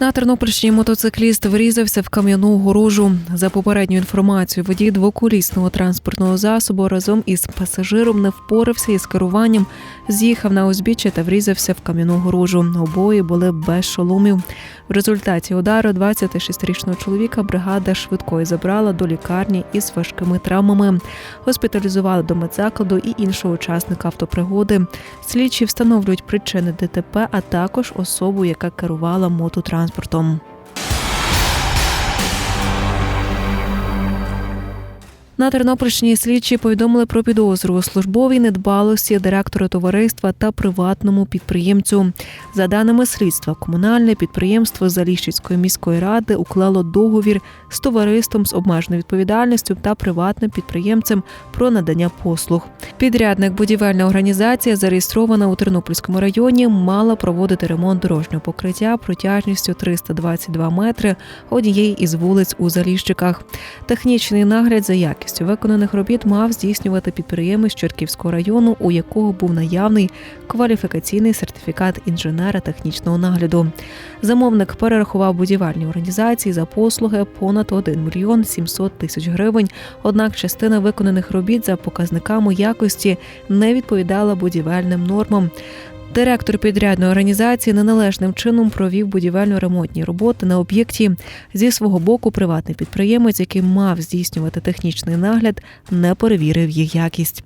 На Тернопільщині мотоцикліст врізався в кам'яну огорожу. За попередньою інформацією, водій двоколісного транспортного засобу разом із пасажиром не впорався із керуванням, з'їхав на узбіччя та врізався в кам'яну огорожу. Обоє були без шоломів. В результаті удару 26-річного чоловіка бригада швидкої забрала до лікарні із важкими травмами. Госпіталізували до медзакладу і іншого учасника автопригоди. Слідчі встановлюють причини ДТП, а також особу, яка керувала мототранспортом транспортом. На Тернопільщині слідчі повідомили про підозру у службовій недбалості директора товариства та приватному підприємцю. За даними слідства, комунальне підприємство Заліщицької міської ради уклало договір з товариством з обмеженою відповідальністю та приватним підприємцем про надання послуг. Підрядник будівельна організація, зареєстрована у Тернопільському районі, мала проводити ремонт дорожнього покриття протяжністю 322 метри однієї із вулиць у Заліщиках. Технічний нагляд за якістю виконаних робіт мав здійснювати підприємець Чортківського району, у якого був наявний кваліфікаційний сертифікат інженера технічного нагляду. Замовник перерахував будівельній організації за послуги понад 1 мільйон 700 тисяч гривень. Однак частина виконаних робіт за показниками якості не відповідала будівельним нормам. Директор підрядної організації неналежним чином провів будівельно-ремонтні роботи на об'єкті. Зі свого боку, приватний підприємець, який мав здійснювати технічний нагляд, не перевірив їх якість.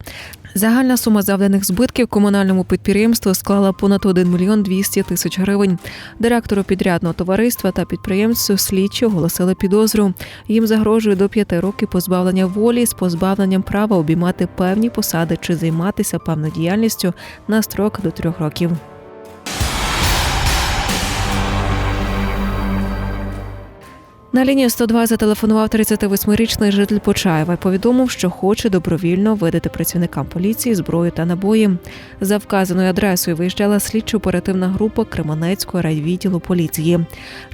Загальна сума завданих збитків комунальному підприємству склала понад 1 мільйон 200 тисяч гривень. Директору підрядного товариства та підприємцю слідчі оголосили підозру. Їм загрожує до п'яти років позбавлення волі з позбавленням права обіймати певні посади чи займатися певною діяльністю на строк до трьох років. На лінію 102 зателефонував 38-річний житель Почаєва і повідомив, що хоче добровільно видати працівникам поліції зброю та набої. За вказаною адресою виїжджала слідчо-оперативна група Кременецького райвідділу поліції.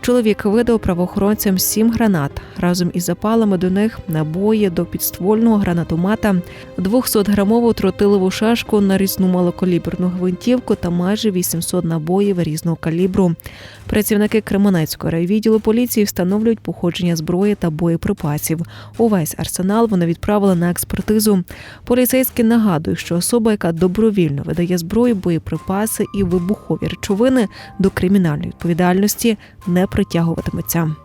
Чоловік видав правоохоронцям сім гранат. Разом із запалами до них набої до підствольного гранатомата, 200-грамову тротилову шашку, нарізну малокаліберну гвинтівку та майже 800 набоїв різного калібру. Працівники Кременецького райвідділу поліції встановлюють походження зброї та боєприпасів. Увесь арсенал вони відправили на експертизу. Поліцейські нагадують, що особа, яка добровільно видає зброю, боєприпаси і вибухові речовини до кримінальної відповідальності, не притягуватиметься.